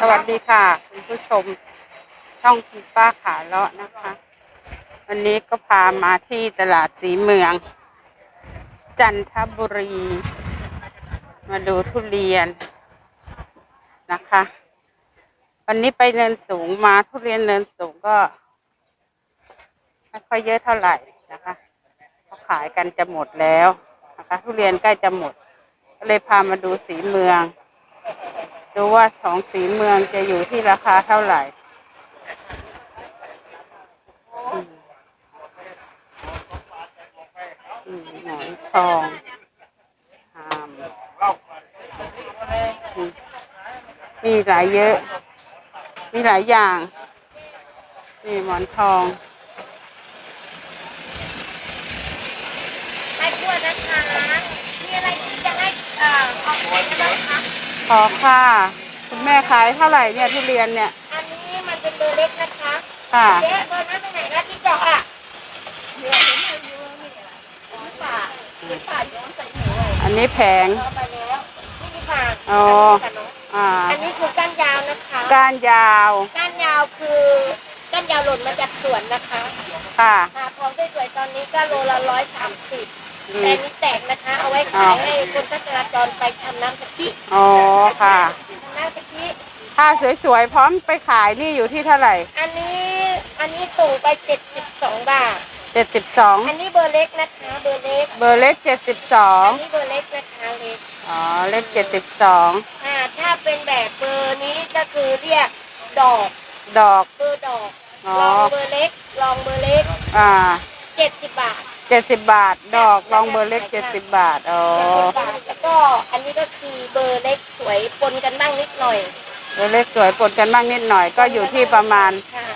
สวัสดีค่ะคุณผู้ชมช่องคุณป้าขาเลาะนะคะ วันนี้ก็พามาที่ตลาดสีเมือง จันทบุรี มาดูทุเรียนนะคะ วันนี้ไปเนินสูงมาทุเรียนเนินสูงก็ไม่ค่อยเยอะเท่าไหร่นะคะเขาขายกันจะหมดแล้วนะคะ ทุเรียนใกล้จะหมด ก็เลยพามาดูสีเมือง ดูว่าของสีเมืองจะอยู่ที่ราคาเท่าไหร่หมอนทองหามมมีหลายเยอะ มีหลายอย่าง นี่หมอนทอง ไม่ควรนะคะ มีอะไรที่จะให้เอ่อเอาไปได้บ้าง คะขอค่ะ คุณแม่ขายเท่าไหร่เนี่ยทุเรียนเนี่ยอันนี้มันเป็นเบอร์เล็กนะคะค่ะเจ๊เบอร์นั้นไปไหนนะที่เจาะอะเดี๋ยวเห็นอยู่อยู่นี่อ๋อป่าที่ป่าย้อนใส่หัวอันนี้แผงเอาไปแล้วนี่ดีกว่าอ๋ออันนี้ค่ะน้องอ่าอันนี้คือก้านยาวนะคะก้านยาวก้านยาวคือก้านยาวหล่นมาจากสวนนะคะ ค่ะหาของสวยๆตอนนี้ก็โลละร้อยสามสิบ อืแต่มนี่แตกนะคะ เอาไว้ขายให้คนที่จราจรไปทำน้ำกะทิอ๋อค่ะ ทำน้ำกะทิถ้าสวยๆพร้อมไปขายนี่อยู่ที่เท่าไหร่อันนี้อันนี้ส่งไปเจ็ดสิบสองบาท เจ็ดสิบสองอันนี้เบอร์เล็กนะคะ เบอร์เล็กเบอร์เล็กเจ็ดสิบสองอันนี้เบอร์เล็กนะคะเล็กอ๋อเล็กเจ็ดสิบสองอ่าถ้าเป็นแบบเบอร์นี้ก็คือเรียกดอกดอก เบอร์ดอก อ๋อ ลองเบอร์เล็ก ลองเบอร์เล็ก อ่า เจ็ดสิบบาทเจ็ดสิบบาท ดอกลองเบอร์เล็กเจ็ดสิบบาท อ๋อเจ็ดสิบบาทแล้วก็อันนี้ก็คือเบอร์เล็กสวยปนกันบ้างนิดหน่อยเบอร์เล็กสวยปนกันบ้างนิดหน่อยก็อยู่ที่ประมาณค่ะ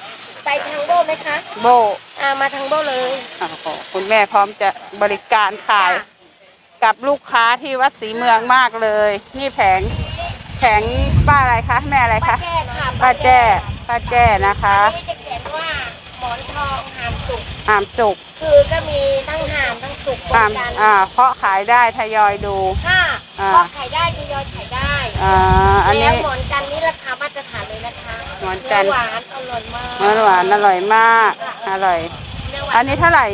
ไปทางโบไหมคะโบอ่ามาทางโบเลยโอ้โหคุณแม่พร้อมจะบริการขายค่ะกับลูกค้าที่วัดศรีเมืองมากเลย นี่แผงแผงป้าอะไรคะ แม่อะไรคะป้าแจ้ค่ะป้าแจ้ป้าแจ้นะคะ อันนี้จะเขียนว่าห มอนทองหามสุก หามสุกคือก็มีทั้งหามทั้งสุกปหานมกันอ่าเพาะขายได้ทยอยดู ค่ะอ่า ก็ขายได้ทยอยขายได้อ่าอันแล้นี้ วหมอนกันนี่ราคามาตรฐานเลยนะคะหมอนกันเนื้อหวานอร่อยมากหวานหวานอร่อยมาก อร่อย เนื้อหวานอันนี้เท่าไหร่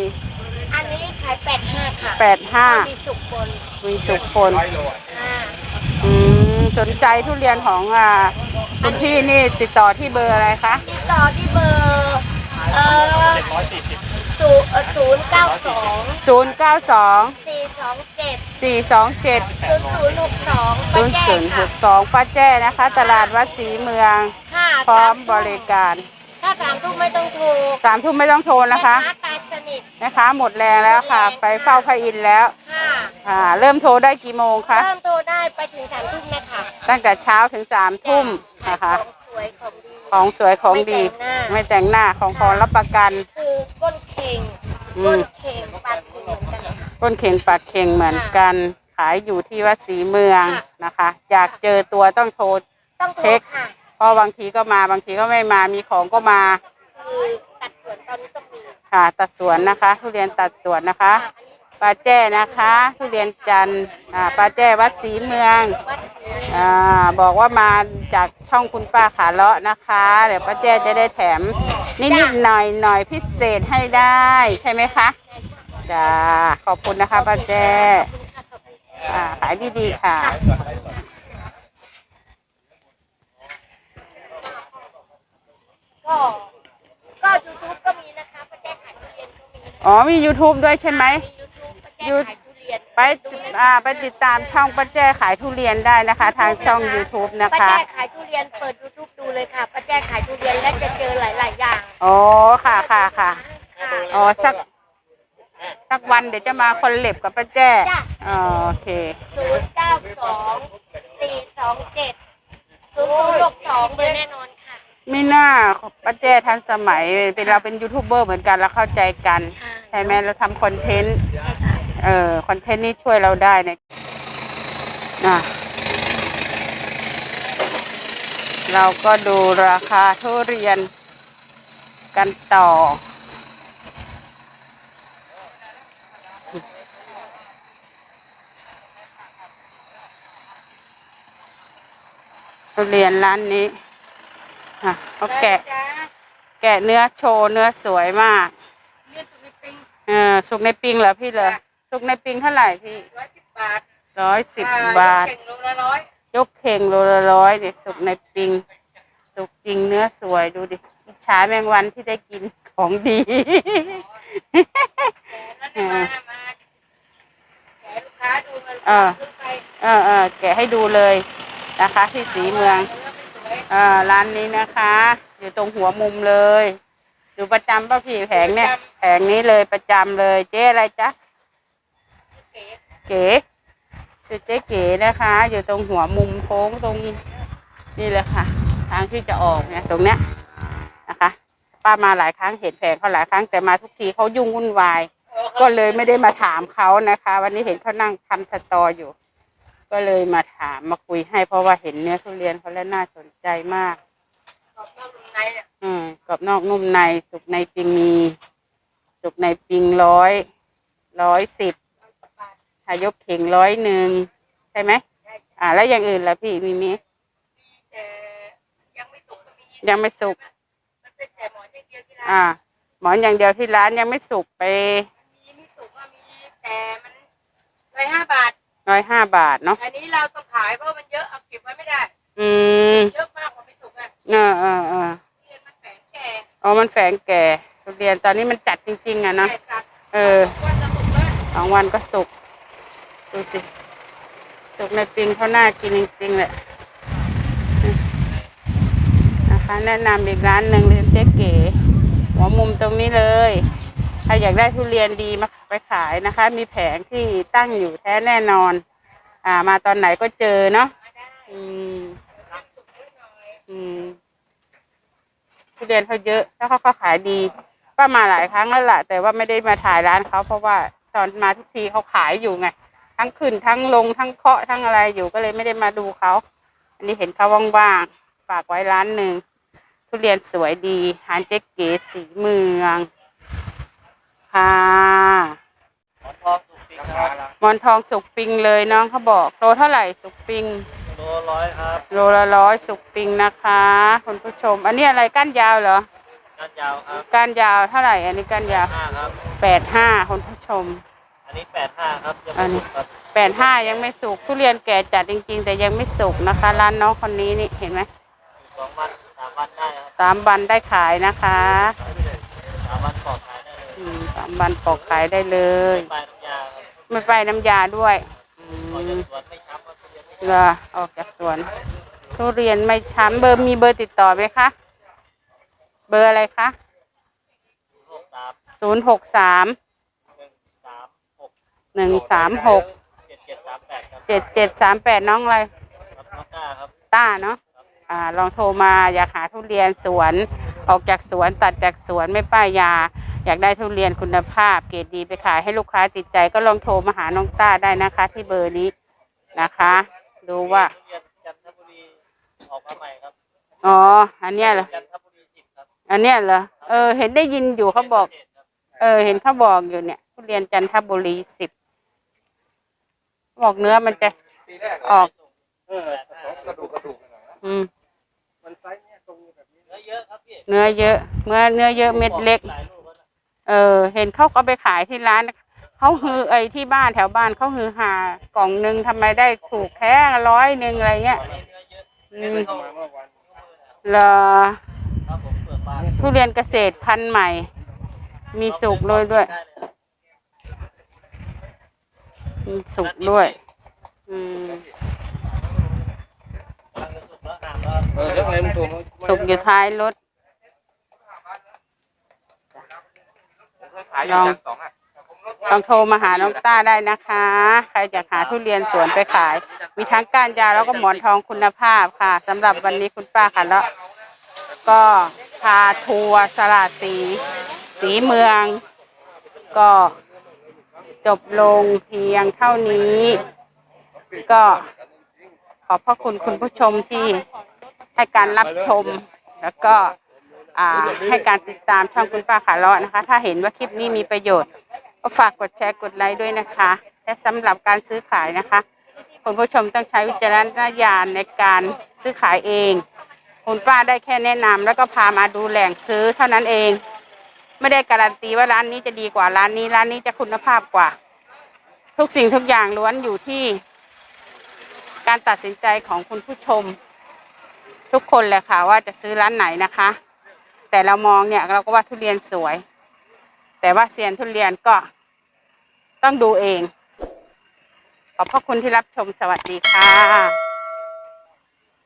อันนี้ขายแปดห้าค่ะแปดห้ามีสุกบนมีสุกปนอ่าอืมสนใจทุเรียนของอ่าคุณพี่นี่ติดต่อที่เบอร์อะไรคะ ติดต่อที่เบอร์ เอ่อศูนย์ศูนย์เก้าสองศูนย์เก้าสองสี่สองเจ็ดสี่สองเจ็ดศูนย์ศูนย์หกสองศูนย์ศูนย์หกสองป้าแจ้นะคะ ตลาดวัดศรีเมือง ค่ะพร้อมสาบริการ ถ้าสามทุ่มไม่ต้องโทรสามทุ่มไม่ต้องโทรนะคะแม่าตายสนิท นะคะ หมดแรงแล้วค่ะไปเฝ้าพระอินทร์แล้วค่ะอ่าเริ่มโทรได้กี่โมงคะ เริ่มโทรได้ไปถึงสามทุ่มนะคะตั้งแต่เช้าถึงสามทุ่มจ้นะคะของ สวยของดีของสวยของดี ไม่ไม่แต่แต่งงหหน้าน้าของของรับประกัน คือก้นเข่งอืมก้นเข่งปากเข่งเหมือนกันค่ะก้นเข่งปากเข่งเหมือนกัน ขายอยู่ที่วัดศรีเมืองค่ะนะคะ อยากเจอตัวต้องโทรต้องโทรเช็คค่ะเพราะบางทีก็มาบางทีก็ไม่มามีของก็มาคือตัดสวนตอนนี้ต้องมีค่ะ ตัดสวนนะคะ ทุเรียนตัดสวนนะคะค่ะอันนี้ปลาแจ้นะคะ ทุเรียนจันทร์อ่าปลาแจ้วัดศรีเมืองวัดศรี อ่าบอกว่ามาจากช่องคุณป้าขาเลาะนะคะ เดี๋ยวป้าแจ้จะได้แถม นิดๆหน่อยหน่อยๆพิเศษให้ได้ ใช่ไหมคะจ้าขอบคุณนะคะป้าแจ้ขอบคุณค่ะขอบคุณค่ะอ่าขายดีๆค่ะก็ก็ยูทูบก็มีนะคะป้าแจ้ขายทุเรียนก็มีนะคะอ๋อมี YouTube ด้วยใช่ไหมมียูทูบป้าแจ้ขายทุเรียนไป อ่าไปติดตามช่องป้าแจ้ขายทุเรียนได้นะคะ ทางช่อง YouTube นะป้าคะ แจ้ขายทุเรียนเปิดยูทูบดูเลยค่ะป้าแจ้ขายทุเรียนและจะเจอหลาย ๆ อย่างอ๋อ ค่ะค่ะค่ะ ค่ะ อ๋อ สัก สักวันเดี๋ยวจะมาคนเล็บกับป้าแจ้จ้ะ อ๋อโอเค ศูนย์เก้าสองสี่สองเจ็ดศูนย์ศูนย์หกสองเบอร์แน่นอนค่ะ ไม่น่าป้าแจ้ทันสมัยเป็นเราเป็นยูทูบเบอร์เหมือนกันเราเข้าใจกัน ใช่ใช่ไหมเราทำคอนเทนต์ ใช่ค่ะ เออคอนเทนต์นี้ช่วยเราได้เนี่ยนะเราก็ดูราคาทุเรียนกันต่อรทุเรียนร้านนี้อะเขาแกะจ้าแกะเนื้อโชว์เนื้อสวยมากเนื้อสุกในปิงเออสุกในปิงเหรอพี่เหรอ สุกในปิงเท่าไหร่พี่ร้อยสิบบาทร้อยสิบอ่บาท เข่งโลละร้อยยกเข่งโลละร้อยเนี่ยสุกในปิง สุกจริงเนื้อสวยดูดิอิจฉาแมงวันที่ได้กินของดีนั่นน่ะมามาแกะลูกค้าดูเงินเออซื้อไปเออเออแกะให้ดูเลยนะคะ ที่สีเมืองเนื้อไม่สวยเออร้านนี้นะคะ อยู่ตรงหัวมุมเลย อยู่ประจำป่ะพี่แผงเนี่ย แผงนี้เลยประจำเลย เจ๊อะไรจ๊ะ เก๋เก๋คือเจ๊เก๋นะคะ อยู่ตรงหัวมุมโค้งตรงนี่เลยค่ะ ทางที่จะออกเนี่ยตรงเนี้ยนะคะ ป้ามาหลายครั้งเห็นแผงเขาหลายครั้งแต่มาทุกทีเขายุ่งวุ่นวาย ก็เลยไม่ได้มาถามเขานะคะ วันนี้เห็นเขานั่งทำสตออยู่ ก็เลยมาถามมาคุยให้เพราะว่าเห็นเนื้อทุเรียนเขาแล้วน่าสนใจมากขอบนอกนุ่มในเนี่ยอืมกรอบนอกนุ่มในสุกในปิงมี สุกในปิงร้อยร้อยสิบ ร้อยสิบบาทถ้ายกเข่งร้อยหนึ่งใช่ไหมได้อ่า แล้วอย่างอื่นล่ะพี่มีไหมมีแต่ยังไม่สุกก็มียังไม่สุกมันเป็นแต่หมอนอย่างเดียวที่ร้านอ่า หมอนอย่างเดียวที่ร้านยังไม่สุกไปมีไม่สุกก็มีแต่มันร้อยห้าบาทร้อยห้าบาทเนาะอันนี้เราต้องขายเพราะมันเยอะเอาเก็บไว้ไม่ได้ อืมเยอะมากกว่าไม่สุกอะเออเออเออเรียนมันแฝงแก่อ๋อมันแฝงแก่ทุเรียนตอนนี้มันจัดจริงๆอะเนาะแก่จัดเออว่าจะสุกแล้วสองวันก็สุก ดูสิสุกในปิงเขาหน่ากินจริงๆเลยนะคะแนะนำอีกร้านหนึ่งเรียนเจ๊เก๋ หัวมุมตรงนี้เลยใครอยากได้ทุเรียนดีมาไปขายนะคะ มีแผงที่ตั้งอยู่แท้แน่นอน อ่า มาตอนไหนก็เจอเนาะอืมทำสุกนิดหน่อยอืมทุเรียนเขาเยอะแล้วเขาก็ขายดีป้ามาหลายครั้งแล้วล่ะ แต่ว่าไม่ได้มาถ่ายร้านเขาเพราะว่าตอนมาทุกทีเขาขายอยู่ไง ทั้งขึ้นทั้งลงทั้งเคาะทั้งอะไรอยู่ก็เลยไม่ได้มาดูเขา อันนี้เห็นเขาว่างๆฝากไว้ร้านหนึ่งทุเรียนสวยดีร้านเจ๊เก๋สีเมืองค่ะหมอนทองสุกปิงครับหมอนทองสุกปิงเลยน้องเขาบอกโลเท่าไหร่สุกปิงโลร้อยครับโลละร้อยสุกปิงนะคะคุณผู้ชม อันนี้อะไรก้านยาวเหรอก้านยาวครับก้านยาวเท่าไหร่ อันนี้ก้านยาวห้าครับแปดห้าคุณผู้ชม อันนี้แปดห้าครับยังอัไม่นนี้สุกครับแปดห้ายังไม่สุกทุเรียนแก่จัดจริง ๆ แต่ยังไม่สุกนะคะ ร้านน้องคนนี้นี่เห็นไหมสองวันสามวันได้ครับสามวันได้ขายนะคะสามวันปลอดขายได้เลยอืมสามวันปอกขายได้เลย ไปน้ำยาครับไม่ไปน้ำยาด้วยอืออกจากมสวนไม่ช้ำครับทุเรียนไม่เหรอออกจากสวน ทุเรียนไม่ช้ำเบอร์มีเบอร์ติดต่อไหมคะ เบอร์อะไรคะหกสามศูนย์หกสามห นึ่งสามหกหนึ่งสามหกเจ็ดเจ็ดสามแปดครับเจ็ดเจ็ดสามแปดน้องอะไรครับน้องก้าครับต้าเนาะอ่าลองโทรมาอยากหาทุเรียนสวน ออกจากสวนตัดจากสวนไม่ป้ายยา อยากได้ทุเรียนคุณภาพ เกรดดีไปขายให้ลูกค้าติดใจก็ลองโทรมาหาน้องต้าได้นะคะ ที่เบอร์นี้นะคะ ดูว่าทุเรียนจันทบุรีออกมาใหม่ครับอ๋ออันเนี้ยเหรอจันทบุรีสิบครับอันเนี้ยเหรอเออ เห็นได้ยินอยู่เขาบอก เออ เห็นเขาบอกอยู่เนี่ยทุเรียนจันทบุรีสิบ บอกเนื้อมันจะออก เออกระดูกกระดูกหน่อยนะอืม มันไซส์เนี่ยตรงแบบนี้เนื้อเยอะครับพี่เนื้อเยอะ เมื่อเนื้อเยอะเม็ดเล็กหลายลูกแล้วนะเออ เห็นเขาก็ไปขายที่ร้านเขาฮือไอ้ที่บ้านแถวบ้านเขาฮือหากล่องหนึ่งทำไมได้ถูกแค่ร้อยหนึ่งอะไรเงี้ยตอนนี้เนื้อเยอะอืไม่มได้เข้ามาเมื่อวันเหรอครับผมเปิดบานทุเรียนเกษตรพันธุ์ใหม่ มีสุกด้วยด้วย ได้เลย มีสุกด้วย อืมกำลังจะสุกแล้วหนามแล้วเออแล้วไงมึงตัวมันสุกอยู่ท้ายรถ ขายอยู่จันทร์สองอะลองโทรมาหาน้องต้าได้นะคะ ใครอยากหาทุเรียนสวนไปขาย มีทั้งก้านยาวแล้วก็หมอนทองคุณภาพค่ะสำหรับวันนี้คุณป้าค่ะแล้วก็พาทัวร์สลาดสี สีเมือง ก็ จบลงเพียงเท่านี้ ก็ขอบพระคุณคุณผู้ชมที่ให้การรับชม แล้วก็ให้การติดตามช่องคุณป้าขาเลาะนะคะ ถ้าเห็นว่าคลิปนี้มีประโยชน์ ก็ฝากกดแชร์กดไลค์ด้วยนะคะ และสำหรับการซื้อขายนะคะคุณผู้ชมต้องใช้วิจารณญาณในการซื้อขายเอง คุณป้าได้แค่แนะนำแล้วก็พามาดูแหล่งซื้อเท่านั้นเอง ไม่ได้การันตีว่าร้านนี้จะดีกว่าร้านนี้ ร้านนี้จะคุณภาพกว่า ทุกสิ่งทุกอย่างล้วนอยู่ที่ การตัดสินใจของคุณผู้ชม ทุกคนแหละค่ะ ว่าจะซื้อร้านไหนนะคะ แต่เรามองเนี่ยเราก็ว่าทุเรียนสวย แต่ว่าเซียนทุเรียนก็ต้องดูเอง ขอบพระคุณที่รับชมสวัสดีค่ะ